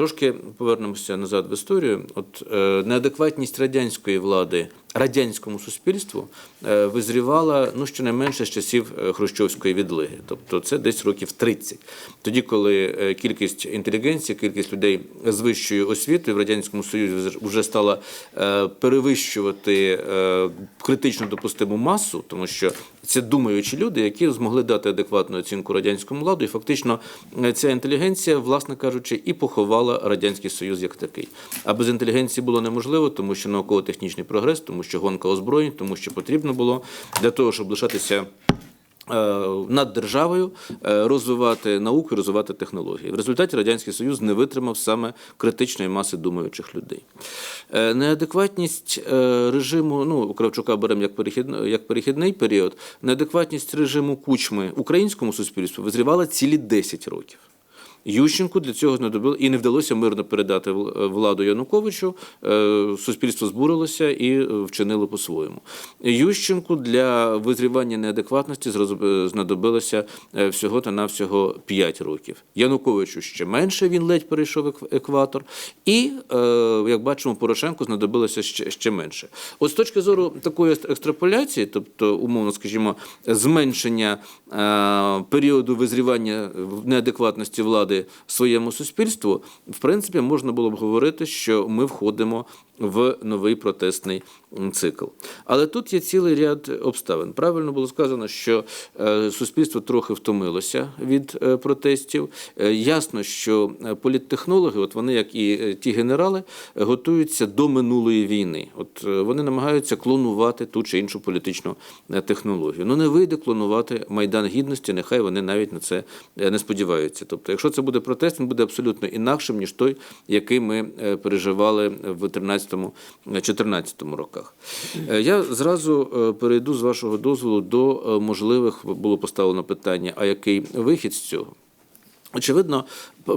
Трошки повернемося назад в історію. От е, неадекватність радянської влади радянському суспільству е, визрівала ну щонайменше з часів е, хрущовської відлиги, тобто це десь років 30. Тоді, коли е, кількість інтелігенції, кількість людей з вищою освітою в радянському союзі вже стала е, перевищувати е, критично допустиму масу, тому що це думаючі люди, які змогли дати адекватну оцінку радянському владу, і фактично е, ця інтелігенція, власне кажучи, і поховала радянський союз як такий. А без інтелігенції було неможливо, тому що науково-технічний прогрес, тому що гонка озброєнь, тому що потрібно було для того, щоб лишатися. Е, Над державою е, розвивати науку, розвивати технології. В результаті радянський союз не витримав саме критичної маси думаючих людей. Е, Неадекватність режиму, ну Кравчука беремо як перехідний, як перехідний період. Неадекватність режиму кучми українському суспільству визрівала цілі 10 років. Ющенку для цього знадобило і не вдалося мирно передати владу Януковичу. Е, Суспільство збурилося і е, вчинило по-своєму. Ющенку для визрівання неадекватності е, знадобилося е, всього та навсього 5 років. Януковичу ще менше, він ледь перейшов ек- екватор. І, е, як бачимо, Порошенку знадобилося ще, ще менше. От з точки зору такої екстраполяції, тобто, умовно скажімо, зменшення е, періоду визрівання неадекватності влади своєму суспільству, в принципі, можна було б говорити, що ми входимо в новий протестний цикл. Але тут є цілий ряд обставин. Правильно було сказано, що е, суспільство трохи втомилося від е, протестів. Е, Ясно, що політтехнологи, от вони, як і ті генерали, готуються до минулої війни. От вони намагаються клонувати ту чи іншу політичну технологію. Ну не вийде клонувати майдан гідності, нехай вони навіть на це не сподіваються. Тобто, якщо це буде протест, він буде абсолютно інакшим ніж той, який ми переживали в 13-14 роках. Е, Я зразу е, перейду з вашого дозволу до е, можливих було поставлено питання: а який вихід з цього? Очевидно,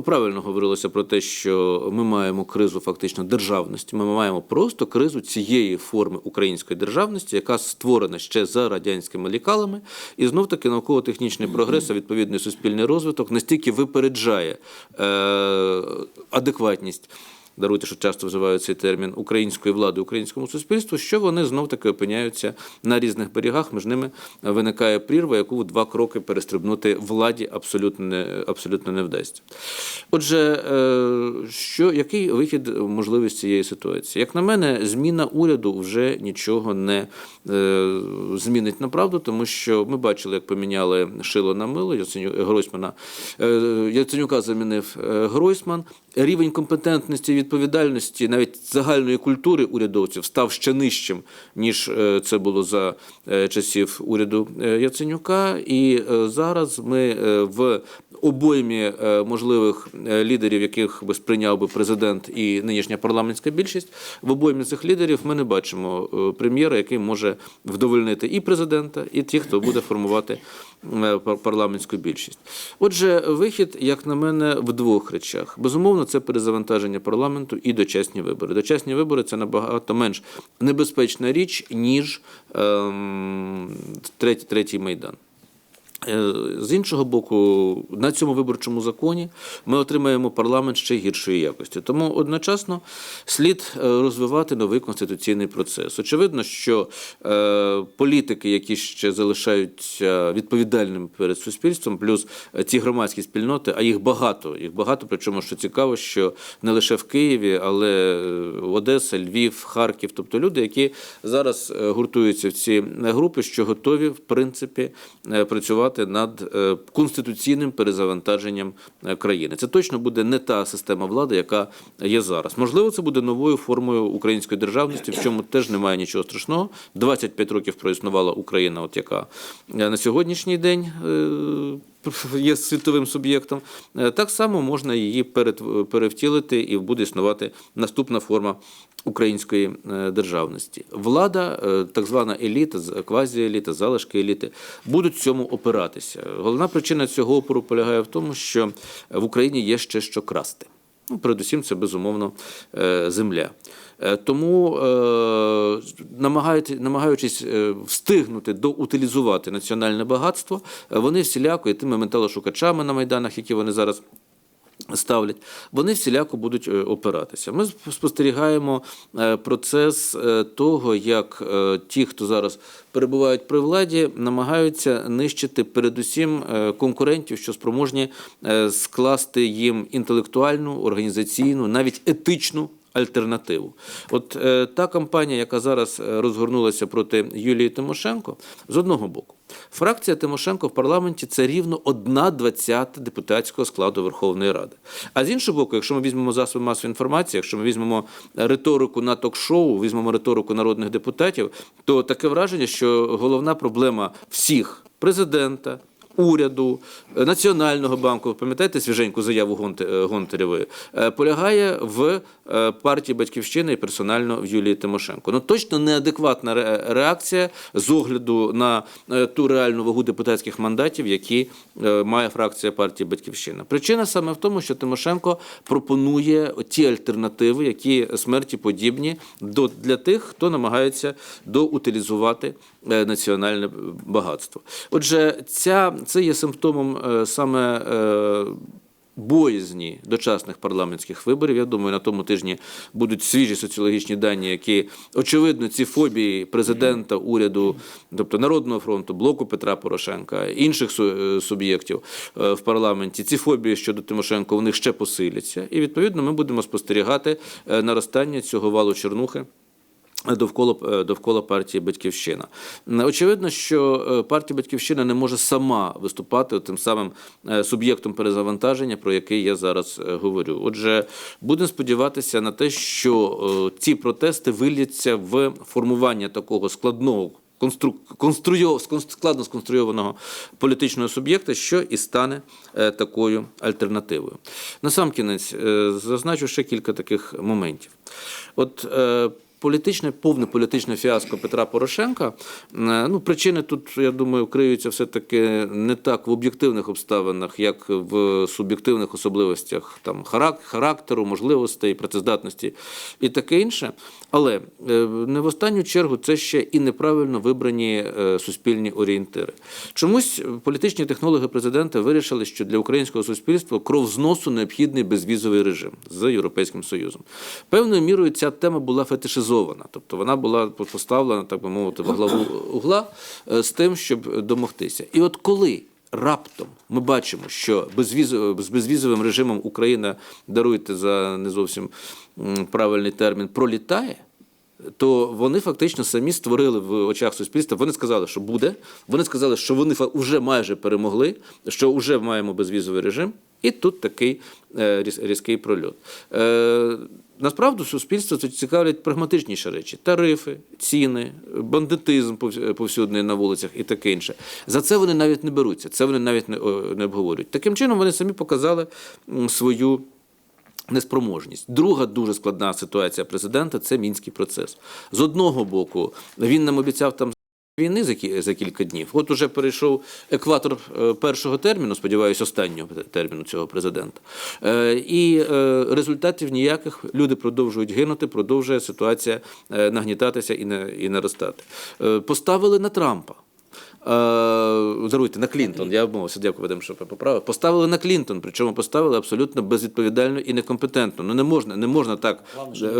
правильно говорилося про те, що ми маємо кризу фактично державності. Ми маємо просто кризу цієї форми української державності, яка створена ще за радянськими лікалами, і знов таки науково-технічний прогрес, а відповідний суспільний розвиток настільки випереджає е, адекватність. Даруйте, що часто вживають цей термін української влади українському суспільству, що вони знов таки опиняються на різних берегах. Між ними виникає прірва, яку в два кроки перестрибнути владі абсолютно не, абсолютно не вдасться. Отже, е, що, який вихід можливий з цієї ситуації? Як на мене, зміна уряду вже нічого не е, змінить на правду, тому що ми бачили, як поміняли шило на мило Яценю, Гройсмана. Е, Яценюка замінив Гройсман. Рівень компетентності відповідальності, навіть загальної культури урядовців, став ще нижчим, ніж е, це було за е, часів уряду е, Яценюка. І зараз ми в обоймі можливих лідерів, яких би сприйняв би президент і нинішня парламентська більшість, в обоймі цих лідерів ми не бачимо прем'єра, який може вдовольнити і президента, і тих, хто буде формувати парламентську більшість. Отже, вихід, як на мене, в двох речах. Безумовно, це перезавантаження парламенту і дочасні вибори. Дочасні вибори це набагато менш небезпечна річ, ніж ем, третій, третій майдан. Е, З іншого боку, на цьому виборчому законі ми отримаємо парламент ще гіршої якості. Тому одночасно слід е, розвивати новий конституційний процес. Очевидно, що е, політики, які ще залишаються відповідальними перед суспільством, плюс ці громадські спільноти, а їх багато, їх багато. Причому що цікаво, що не лише в Києві, але е, Одеса, Львів, Харків, тобто люди, які зараз гуртуються в ці групи, що готові в принципі е, працювати над е, конституційним перезавантаженням е, країни. Це точно буде не та система влади, яка є зараз. Можливо, це буде новою формою української державності, в чому теж немає нічого страшного. 25 років проіснувала Україна, от яка е, на сьогоднішній день. Є світовим суб'єктом, Е, так само можна її перевтілити і буде існувати наступна форма української е, державності. Влада, е, так звана еліта, квазіеліта, залишки еліти будуть цьому опиратися. Головна причина цього опору полягає в тому, що в Україні є ще що красти. Ну, передусім, це безумовно е, земля. Е, Тому, е, намагаючись встигнути доутилізувати національне багатство, вони всіляко і тими металошукачами на майданах, які вони зараз ставлять, вони всіляко будуть е, опиратися. Ми сп- спостерігаємо е, процес е, того, як ті, хто зараз перебувають при владі, намагаються нищити передусім конкурентів, що спроможні скласти їм інтелектуальну, організаційну, навіть етичну альтернативу. От е, та кампанія, яка зараз е, розгорнулася проти Юлії Тимошенко, з одного боку, фракція Тимошенко в парламенті це рівно одна двадцята депутатського складу Верховної Ради. А з іншого боку, якщо ми візьмемо засоби масової інформації, якщо ми візьмемо риторику на ток-шоу, візьмемо риторику народних депутатів, то таке враження, що головна проблема всіх президента уряду, е, Національного банку, пам'ятаєте свіженьку заяву е, Гонтарєвої, е, полягає в партії Батьківщини і персонально в Юлії Тимошенко. Ну точно неадекватна реакція з огляду на ту реальну вагу депутатських мандатів, які має фракція партії Батьківщина. Причина саме в тому, що Тимошенко пропонує ті альтернативи, які смерті подібні до для тих, хто намагається доутилізувати національне багатство. Отже, ця це є симптомом е, саме. е, Боязні дочасних парламентських виборів. Я думаю, на тому тижні будуть свіжі соціологічні дані, які очевидно ці фобії президента, уряду, тобто Народного фронту, блоку Петра Порошенка, інших е, суб'єктів в парламенті. Ці фобії щодо Тимошенко в них ще посиляться, і відповідно ми будемо спостерігати наростання цього валу чернухи. Довкола е, довкола партії Батьківщина очевидно, що е, партія Батьківщина не може сама виступати тим самим е, суб'єктом перезавантаження, про який я зараз говорю. Отже, будемо сподіватися на те, що ці протести вилляться в формування такого складного. констру- конструйо- складно сконструйованого політичного суб'єкта, що і стане такою альтернативою. Насамкінець зазначу ще кілька таких моментів. От політичне, повне політичне фіаско Петра Порошенка. е, Ну, причини тут, я думаю, криються все-таки не так в об'єктивних обставинах, як в суб'єктивних особливостях там, характеру, можливостей, працездатності і таке інше. Але е, не в останню чергу це ще і неправильно вибрані е, суспільні орієнтири. Чомусь політичні технологи президента вирішили, що для українського суспільства кров з носу необхідний безвізовий режим з Європейським Союзом. Певною мірою ця тема була фетишизована, тобто вона була поставлена, так би мовити, в главу угла е, з тим, щоб домогтися. І от коли раптом ми бачимо, що безвізов- з безвізовим режимом Україна даруйте за не зовсім правильний термін, пролітає. То вони фактично самі створили в очах суспільства. Вони сказали, що буде. Вони сказали, що вони вже майже перемогли, що вже маємо безвізовий режим. І тут такий е, різ- різкий прольот. Насправді суспільство це цікавлять прагматичніші речі: тарифи, ціни, бандитизм повс- повсюдний на вулицях і таке інше. За це вони навіть не беруться, це вони навіть не обговорюють. Таким чином вони самі показали свою неспроможність. Друга дуже складна ситуація президента це мінський процес. З одного боку, він нам обіцяв там. Війни за кі- за кілька днів. От уже перейшов екватор е, першого терміну, сподіваюся, останнього терміну цього президента. Е, І е, результатів ніяких люди продовжують гинути, продовжує ситуація нагнітатися і наростати. Поставили на Трампа. Даруйте на Клінтон. Я обмовився, дякую Вадим, що поправив. Поставили на Клінтон, причому поставили абсолютно безвідповідально і некомпетентно. Ну не можна, не можна так е,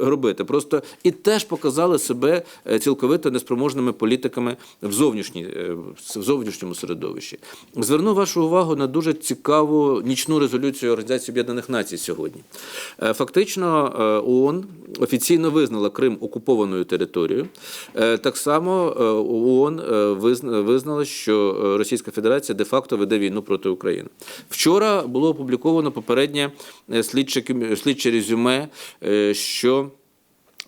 робити. Просто і теж показали себе е, цілковито неспроможними політиками в зовнішній е, в зовнішньому середовищі. Зверну вашу увагу на дуже цікаву нічну резолюцію Організації Об'єднаних Націй сьогодні. Фактично, ООН офіційно визнала Крим окупованою територією. Так само ООН визнала, що е, Російська Федерація де-факто веде війну проти України. Вчора було опубліковано попереднє е, слідче, резюме, е, що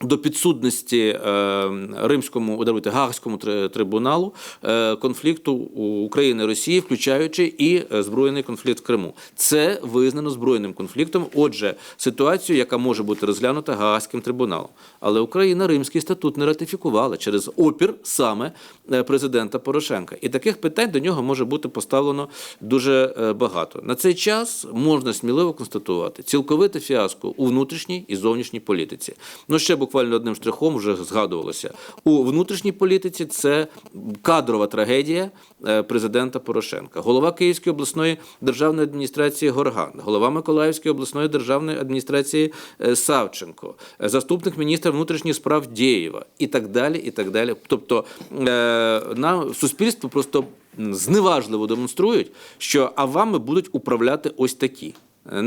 до підсудності е, римському даруйте, Гаагському трибуналу е, конфлікту України і Росії, включаючи і е, збройний конфлікт в Криму. Це визнано збройним конфліктом. Отже, ситуацію, яка може бути розглянута Гаагським трибуналом. Але Україна Римський статут не ратифікувала через опір саме президента Порошенка. І таких питань до нього може бути поставлено дуже багато. На цей час можна сміливо констатувати цілковите фіаско у внутрішній і зовнішній політиці. Ну ще буквально одним штрихом вже згадувалося. У внутрішній політиці це кадрова трагедія е, президента Порошенка. Голова Київської обласної державної адміністрації Горган, голова Миколаївської обласної державної адміністрації е, Савченко, е, заступник міністра внутрішніх справ Дєєва і так далі. І так далі. Тобто нам суспільство просто зневажливо демонструють, що а вами будуть управляти ось такі. Е,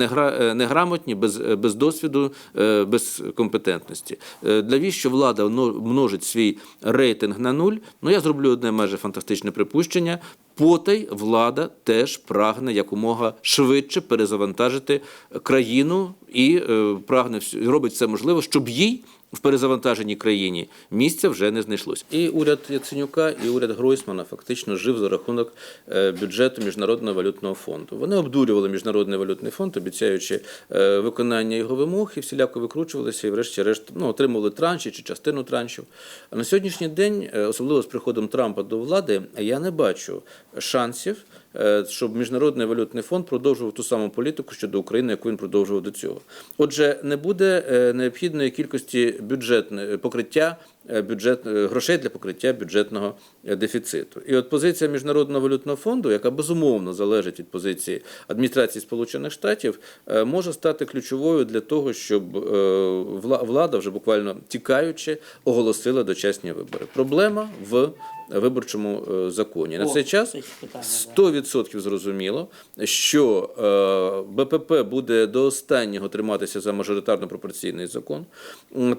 неграмотні, без, е, без досвіду, е, без компетентності. Для віщо влада множить свій рейтинг на нуль, ну я зроблю одне майже фантастичне припущення. Потай влада теж прагне якомога швидше перезавантажити країну і прагне робить все можливе, щоб їй в перезавантаженій країні місця вже не знайшлось. І уряд Яценюка, і уряд Гройсмана фактично жив за рахунок е, бюджету Міжнародного валютного фонду. Вони обдурювали Міжнародний валютний фонд, обіцяючи е, виконання його вимог, і всіляко викручувалися, і врешті-решт ну, отримували транші чи частину траншів. А на сьогоднішній день, е, особливо з приходом Трампа до влади, я не бачу шансів. Е, Щоб міжнародний валютний фонд продовжував ту саму політику щодо України, яку він продовжував до цього. Отже, не буде е, необхідної кількості бюджетне покриття е, бюджет е, грошей для покриття бюджетного дефіциту. І от позиція міжнародного валютного фонду, яка безумовно залежить від позиції адміністрації Сполучених Штатів, може стати ключовою для того, щоб вла- влада вже буквально тікаючи оголосила дочасні вибори. Проблема в виборчому е, законі на цей час. це питання, 100% зрозуміло, що е, БПП буде до останнього триматися за мажоритарно пропорційний закон.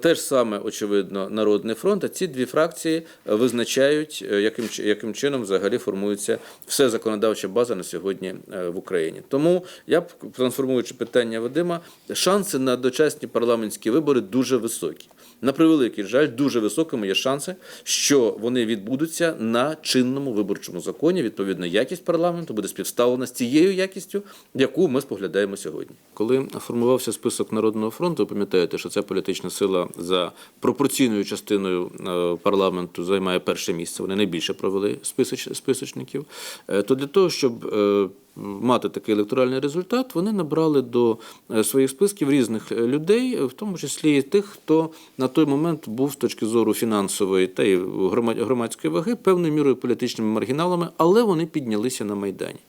Те ж саме, очевидно, Народний фронт. А ці дві фракції визначають, е, яким, яким чином взагалі формується все законодавча база на сьогодні в Україні. Тому я б трансформуючи питання Вадима, шанси на дочасні парламентські вибори дуже високі. На превеликий жаль, дуже високими є шанси, що вони відбудуться на чинному виборчому законі. Відповідно, якість парламенту буде співставлена з тією якістю, яку ми споглядаємо сьогодні. Коли формувався список народного фронту, пам'ятаєте, що ця політична сила за пропорційною частиною е, парламенту займає перше місце. Вони найбільше провели списоч, списочників. Е, То для того, щоб е, мати такий електоральний результат, вони набрали до е, своїх списків різних е, людей, в тому числі і тих, хто на той момент був з точки зору фінансової та й громадської ваги певною мірою політичними маргіналами, але вони піднялися на майдані.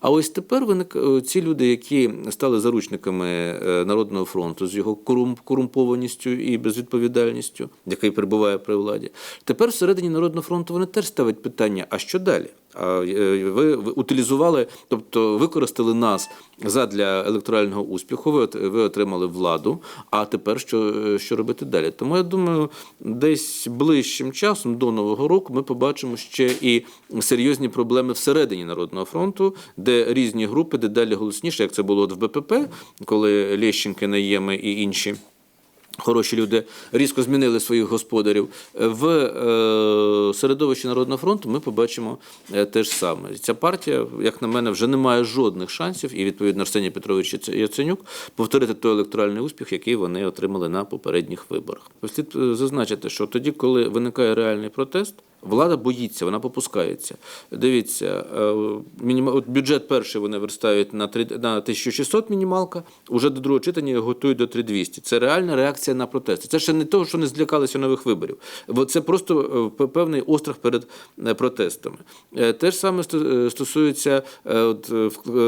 А ось тепер виник е, ці люди, які стали заручниками е, Народного фронту з його корумпованістю і безвідповідальністю, який перебуває при владі. Тепер всередині Народного фронту вони теж ставлять питання: а що далі? Е, ви, утилізували, тобто використали нас задля електорального успіху. Ви, отримали владу. А тепер що, що робити далі? Тому я думаю, десь ближчим часом до нового року ми побачимо ще і серйозні проблеми всередині народного фронту, де різні групи, де далі голосніше, як це було от в БПП, коли Лещенки, Наєми і інші. Хороші люди різко змінили своїх господарів. В е, середовищі Народного фронту ми побачимо е, те ж саме. Ця партія, як на мене, вже не має жодних шансів, і відповідно Арсеній Петрович Яце- Яценюк повторити той електоральний успіх, який вони отримали на попередніх виборах. Слід е, зазначити, що тоді, коли виникає реальний протест, влада боїться, вона попускається. Дивіться, е, от бюджет перший вони верстають на три- на 1600 мінімалка, уже до другого читання його готують до 3200. Це реальна реакція на протести. Це ще не того, що не злякалися нових виборів. Бо це просто е, певний острах перед е, протестами. Те ж саме стосується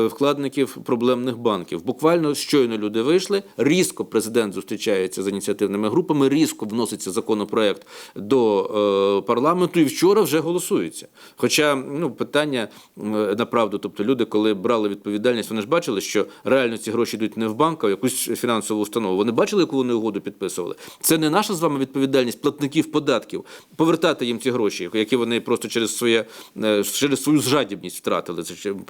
вкладників проблемних банків. Буквально щойно люди вийшли, різко президент зустрічається з ініціативними групами, різко вноситься законопроект до парламенту вчора вже голосується. Хоча ну, питання направду, тобто люди, коли брали відповідальність, вони ж бачили, що реально ці гроші йдуть не в банк, а в якусь фінансову установу. Вони бачили, яку вони угоду підписували. Це не наша з вами відповідальність платників податків повертати їм ці гроші, які вони просто через своє е, через свою жадібність втратили,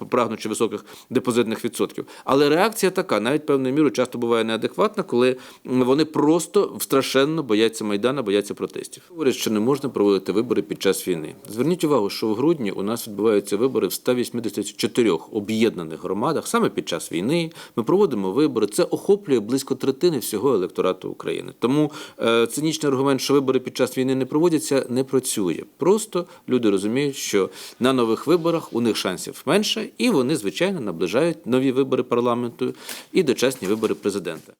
прагнучи високих депозитних відсотків. Але реакція така, навіть певною мірою, часто буває неадекватна, коли вони просто страшенно бояться майдана, бояться протестів. Говорять, що не можна проводити вибори під час війни. Зверніть увагу, що в грудні у нас відбуваються вибори в 184 об'єднаних громадах саме під час війни. Ми проводимо вибори. Це охоплює близько третини всього електорату України. Тому е, цинічний аргумент, що вибори під час війни не проводяться, не працює. Просто люди розуміють, що на нових виборах у них шансів менше, і вони, звичайно, наближають нові вибори парламенту і дочасні вибори президента.